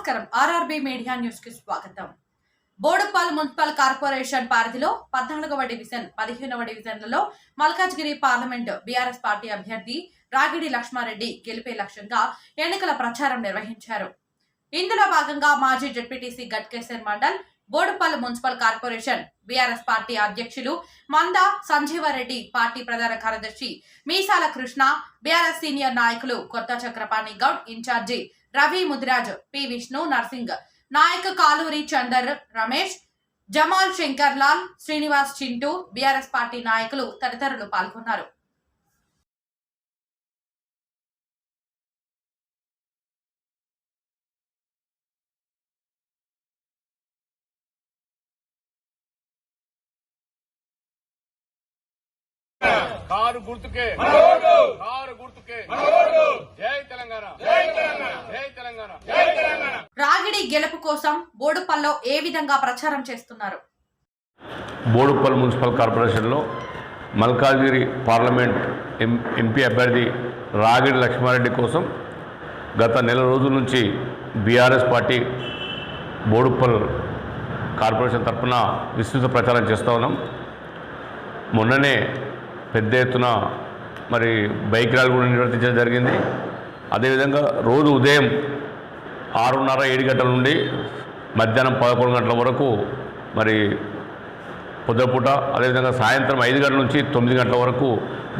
నమస్కారం. RRB media న్యూస్కి స్వాగతం. బోడుపాల్ మున్సిపల్ కార్పొరేషన్ పరిధిలో పద్నాలుగవ డివిజన్ పదిహేనవ డివిజన్లలో మల్కాజ్గిరి పార్లమెంట్ బీఆర్ఎస్ పార్టీ అభ్యర్థి రాగిడి లక్ష్మారెడ్డి గెలిపే లక్ష్యంగా ఎన్నికల ప్రచారం నిర్వహించారు. ఇందులో భాగంగా మాజీ ZPTC Ghatkeshwar mandal Boduppal municipal corporation BRS party అధ్యక్షులు మంద సంజీవారెడ్డి పార్టీ ప్రధాన కార్యదర్శి మీసాల కృష్ణ బీఆర్ఎస్ సీనియర్ నాయకులు కొత్త Chakrapani Goud incharge Ravi Mudiraj P. Vishnu Narsing. Nayak Kaluri Chander Ramesh Jamal Shankar Lal Srinivas Chintu BRS party నాయకులు తదితరులు పాల్గొన్నారు. కారు గుర్తుకే జై తెలంగాణ జై తెలంగాణ రాగిడి గెలుపు కోసం బోడుపల్లో ఏ విధంగా ప్రచారం చేస్తున్నారు? బోడుప్పల్ మున్సిపల్ కార్పొరేషన్లో మల్కాజ్గిరి పార్లమెంట్ ఎం ఎంపీ అభ్యర్థి రాగిడి లక్ష్మారెడ్డి కోసం గత నెల రోజుల నుంచి బీఆర్ఎస్ పార్టీ బోడుప్పల్ కార్పొరేషన్ తరఫున విస్తృత ప్రచారం చేస్తూ ఉన్నాం. మొన్ననే పెద్ద ఎత్తున మరి బైక్ ర్యాలీ కూడా నిర్వర్తించడం జరిగింది. అదేవిధంగా రోజు ఉదయం ఆరున్నర ఏడు గంటల నుండి మధ్యాహ్నం పదకొండు గంటల వరకు మరి పొద్దుపూట అదేవిధంగా సాయంత్రం ఐదు గంటల నుంచి తొమ్మిది గంటల వరకు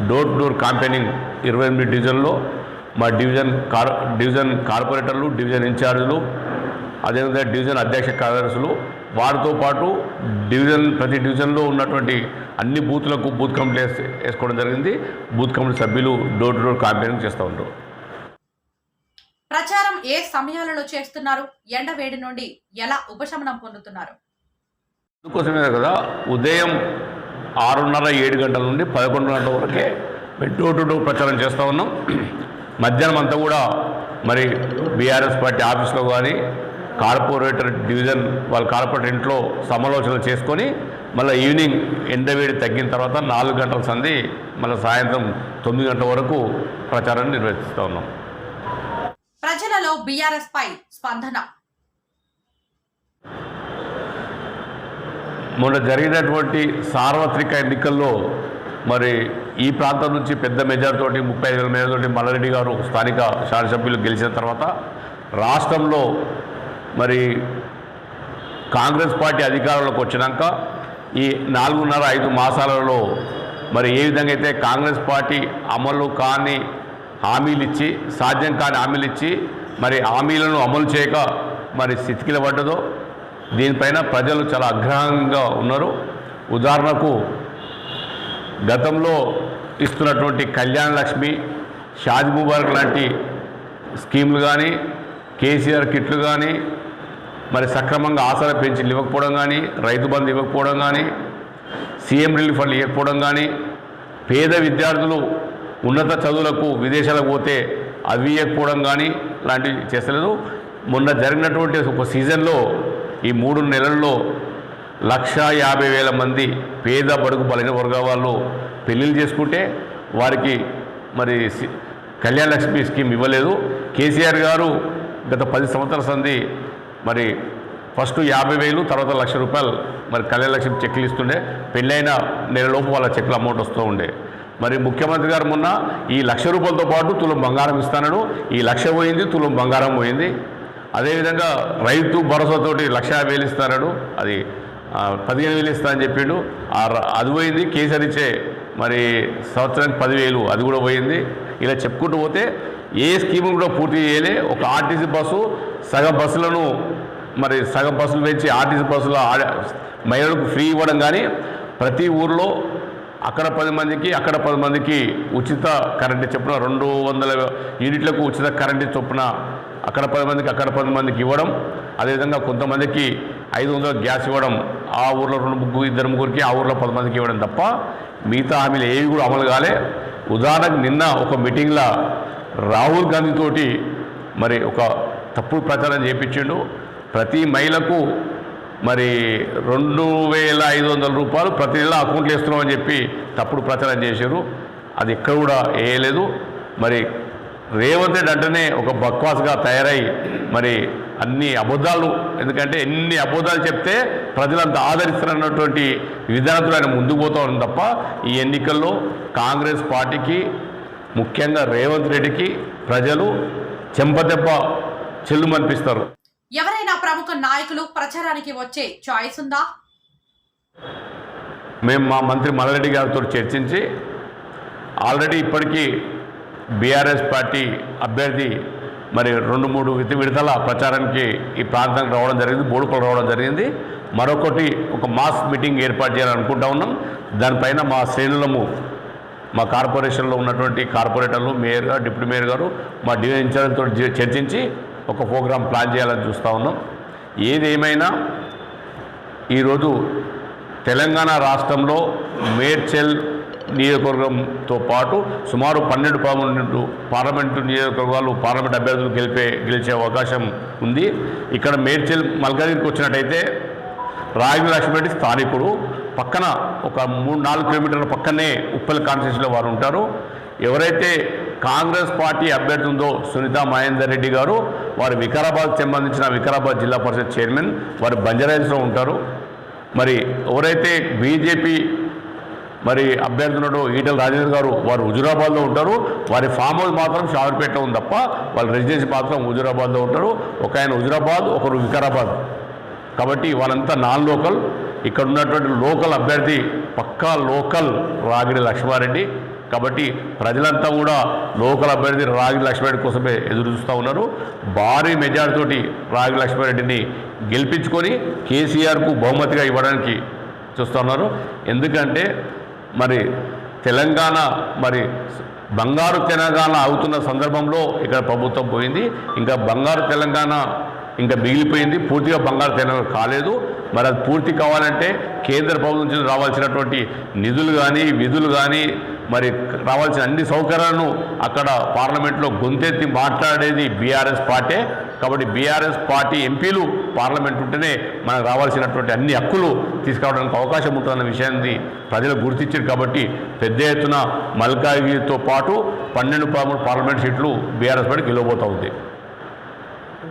డోర్ టు డోర్ క్యాంపెయినింగ్ ఇరవై ఎనిమిది డివిజన్లో మా డివిజన్ కార్ డివిజన్ కార్పొరేటర్లు డివిజన్ ఇన్ఛార్జీలు అదేవిధంగా డివిజన్ అధ్యక్ష కార్యదర్శులు వారితో పాటు డివిజన్ ప్రతి డివిజన్లో ఉన్నటువంటి అన్ని బూత్లకు బూత్ కమిటీ వేస్- వేసుకోవడం జరిగింది. బూత్ కమిటీ సభ్యులు డోర్ టు డోర్ క్యాంపెయినింగ్ చేస్తూ ఉంటారు ప్రచారం ఏ సమయాలలో చేస్తున్నారు? ఎండ వేడి నుండి ఎలా ఉపశమనం పొందుతున్నారు? అందుకోసమే కదా ఉదయం ఆరున్నర ఏడు గంటల నుండి పదకొండు గంటల వరకే మేము డోర్ టు డోర్ ప్రచారం చేస్తూ ఉన్నాం. మధ్యాహ్నం అంతా కూడా మరి బీఆర్ఎస్ పార్టీ ఆఫీస్లో కానీ కార్పొరేటర్ డివిజన్ వాళ్ళ కార్పొరేటర్ ఇంట్లో సమాలోచనలు చేసుకొని మళ్ళీ ఈవినింగ్ ఎండవేడి తగ్గిన తర్వాత నాలుగు గంటల సంధి మళ్ళీ సాయంత్రం తొమ్మిది గంటల వరకు ప్రచారాన్ని నిర్వహిస్తూ ఉన్నాం. ప్రజలలో బీఆర్ఎస్ పై స్పందన. మొన్న జరిగినటువంటి సార్వత్రిక ఎన్నికల్లో మరి ఈ ప్రాంతం నుంచి పెద్ద మెజార్తోటి ముప్పై ఐదు వేల మేరతోటి మల్లారెడ్డి గారు స్థానిక శాసనసభ్యులు గెలిచిన తర్వాత రాష్ట్రంలో మరి కాంగ్రెస్ పార్టీ అధికారంలోకి వచ్చినాక ఈ నాలుగున్నర ఐదు మాసాలలో మరి ఏ విధంగా అయితే కాంగ్రెస్ పార్టీ అమలు కాని హామీలు ఇచ్చి సాధ్యం కాని హామీలు ఇచ్చి మరి హామీలను అమలు చేయక మరి స్థితికిల పడ్డదో దీనిపైన ప్రజలు చాలా అగ్రహంగా ఉన్నారు. ఉదాహరణకు గతంలో ఇస్తున్నటువంటి కళ్యాణ లక్ష్మి షాజ్ ముబారక్ లాంటి స్కీములు కానీ కేసీఆర్ కిట్లు కానీ మరి సక్రమంగా ఆసరా పెన్షన్లు ఇవ్వకపోవడం కానీ రైతు బంధు ఇవ్వకపోవడం కానీ సీఎం రిలీఫ్ ఫండ్లు ఇవ్వకపోవడం కానీ పేద విద్యార్థులు ఉన్నత చదువులకు విదేశాలకు పోతే అవి ఇవ్వకపోవడం కానీ లాంటివి చేస్తలేదు. మొన్న జరిగినటువంటి ఒక సీజన్లో ఈ మూడు నెలల్లో లక్ష యాభై వేల మంది పేద బడుగు బలైన వర్గాల వాళ్ళు పెళ్ళిళ్ళు చేసుకుంటే వారికి మరి సి- కళ్యాణ లక్ష్మి స్కీమ్ ఇవ్వలేదు. కేసీఆర్ గారు గత పది సంవత్సరాల సంది మరి ఫస్ట్ యాభై వేలు తర్వాత లక్ష రూపాయలు మరి కళ్యాణ లక్ష్మి చెక్లు ఇస్తుండే. పెళ్ళైన నెలలోపు వాళ్ళ చెక్ల అమౌంట్ వస్తూ ఉండే. మరి ముఖ్యమంత్రి గారు మొన్న ఈ లక్ష రూపాయలతో పాటు తులం బంగారం ఇస్తానడు ఈ లక్ష పోయింది తులం బంగారం పోయింది. అదేవిధంగా రైతు భరోసాతోటి లక్ష వేలు ఇస్తానడు. అది పదిహేను వేలు ఇస్తా అని చెప్పిండు. అది పోయింది కేసీఆర్ ఇచ్చే మరి సంవత్సరానికి పదివేలు అది కూడా పోయింది. ఇలా చెప్పుకుంటూ పోతే ఏ స్కీమ్ కూడా పూర్తి చేయలే. ఒక ఆర్టీసీ బస్సు సగం బస్సులను మరి సగం బస్సులు పెంచి ఆర్టీసీ బస్సులో మహిళలకు ఫ్రీ ఇవ్వడం కానీ ప్రతి ఊర్లో అక్కడ పది మందికి అక్కడ పది మందికి ఉచిత కరెంటు చొప్పున రెండు వందల యూనిట్లకు ఉచిత కరెంటు చొప్పున అక్కడ పది మందికి అక్కడ పది మందికి ఇవ్వడం. అదేవిధంగా కొంతమందికి ఐదు వందల గ్యాస్ ఇవ్వడం. ఆ ఊర్లో రెండు ముగ్గురు ఇద్దరు ముగ్గురికి ఆ ఊర్లో పది మందికి ఇవ్వడం తప్ప మిగతా హామీలు ఏవి కూడా అమలు కాలే. ఉదాహరణకు నిన్న ఒక మీటింగ్లో రాహుల్ గాంధీతోటి మరి ఒక తప్పుడు ప్రచారం చేయించిండు ప్రతి మహిళకు మరి రెండు వేల ఐదు వందల రూపాయలు ప్రతి నెల అకౌంట్లో వేస్తున్నామని చెప్పి తప్పుడు ప్రచారం చేశారు. అది ఎక్కడ కూడా వేయలేదు. మరి రేవంత్ రెడ్డి అంటేనే ఒక బక్వాస్గా తయారై మరి అన్ని అబద్ధాలు ఎందుకంటే ఎన్ని అబద్ధాలు చెప్తే ప్రజలంతా ఆదరిస్తారన్నటువంటి విధానంతో ఆయన ముందుకు పోతా ఉంది తప్ప ఈ ఎన్నికల్లో కాంగ్రెస్ పార్టీకి ముఖ్యంగా రేవంత్ రెడ్డికి ప్రజలు చెంపదెబ్బ చెల్లుమనిపిస్తారు. ఎవరైనా ప్రముఖ నాయకులు ప్రచారానికి వచ్చే చాయిస్ ఉందా? మేము మా మంత్రి మల్లారెడ్డి గారితో చర్చించి ఆల్రెడీ ఇప్పటికీ బీఆర్ఎస్ పార్టీ అభ్యర్థి మరి రెండు మూడు విత విడతల ప్రచారానికి ఈ ప్రాంతానికి రావడం జరిగింది బోడుకలు రావడం జరిగింది. మరొకటి ఒక మాస్ మీటింగ్ ఏర్పాటు చేయాలనుకుంటా ఉన్నాం. దానిపైన మా శ్రేణులము మా కార్పొరేషన్లో ఉన్నటువంటి కార్పొరేటర్లు మేయర్ గారు డిప్యూటీ మేయర్ గారు మా డివిజన్ ఇన్ఛార్జ్తో చర్చించి ఒక ప్రోగ్రాం ప్లాన్ చేయాలని చూస్తూ ఉన్నాం. ఏది ఏమైనా ఈరోజు తెలంగాణ రాష్ట్రంలో మేడ్చల్ నియోజకవర్గంతో పాటు సుమారు పన్నెండు పదమూడు పార్లమెంటు నియోజకవర్గాలు పార్లమెంట్ అభ్యర్థులు గెలిపే గెలిచే అవకాశం ఉంది. ఇక్కడ మేడ్చెల్ మల్కాజిగిరికి వచ్చినట్టయితే రాయల లక్ష్మరెడ్డి స్థానికుడు. పక్కన ఒక మూడు నాలుగు కిలోమీటర్ల పక్కనే ఉప్పల్ కాన్స్టిట్యూన్సీలో వారు ఉంటారు. ఎవరైతే కాంగ్రెస్ పార్టీ అభ్యర్థులతో ఉందో సునీత మహేందర్ రెడ్డి గారు వారు వికారాబాద్ సంబంధించిన వికారాబాద్ జిల్లా పరిషత్ చైర్మన్ వారు బంజారాహిల్స్లో ఉంటారు. మరి ఎవరైతే బీజేపీ మరి అభ్యర్థులు ఈటల రాజేంద్ర గారు వారు హుజురాబాద్లో ఉంటారు. వారి ఫామ్ హౌస్ మాత్రం షావర్పేటలో ఉంది తప్ప వాళ్ళ రెసిడెన్సీ మాత్రం హుజురాబాద్లో ఉంటారు. ఒక ఆయన హుజురాబాద్ ఒకరు వికారాబాద్. కాబట్టి వాళ్ళంతా నాన్ లోకల్. ఇక్కడ ఉన్నటువంటి లోకల్ అభ్యర్థి పక్కా లోకల్ రాగిడి లక్ష్మారెడ్డి. కాబట్టి ప్రజలంతా కూడా లోకల్ అభ్యర్థి రాగి లక్ష్మారెడ్డి కోసమే ఎదురు చూస్తూ ఉన్నారు. భారీ మెజార్టీతోటి రాగి లక్ష్మారెడ్డిని గెలిపించుకొని కేసీఆర్కు బహుమతిగా ఇవ్వడానికి చూస్తున్నారు ఎందుకంటే మరి తెలంగాణ మరి బంగారు తెలంగాణ అవుతున్న సందర్భంలో ఇక్కడ ప్రభుత్వం పోయింది. ఇంకా బంగారు తెలంగాణ ఇంకా మిగిలిపోయింది. పూర్తిగా బంగారు తెలంగాణ కాలేదు. మరి అది పూర్తి కావాలంటే కేంద్ర ప్రభుత్వం నుంచి రావాల్సినటువంటి నిధులు కానీ విధులు కానీ మరి రావాల్సిన అన్ని సౌకర్యాలను అక్కడ పార్లమెంట్లో గొంతెత్తి మాట్లాడేది బీఆర్ఎస్ పార్టీ. కాబట్టి బీఆర్ఎస్ పార్టీ ఎంపీలు పార్లమెంట్ ఉంటేనే మనకు రావాల్సినటువంటి అన్ని హక్కులు తీసుకురావడానికి అవకాశం ఉంటుందన్న విషయాన్ని ప్రజలు గుర్తించారు కాబట్టి పెద్ద ఎత్తున మల్కాగిరితో పాటు పన్నెండు పదమూడు పార్లమెంట్ సీట్లు బీఆర్ఎస్ పార్టీ గెలవబోతూ ఉంది.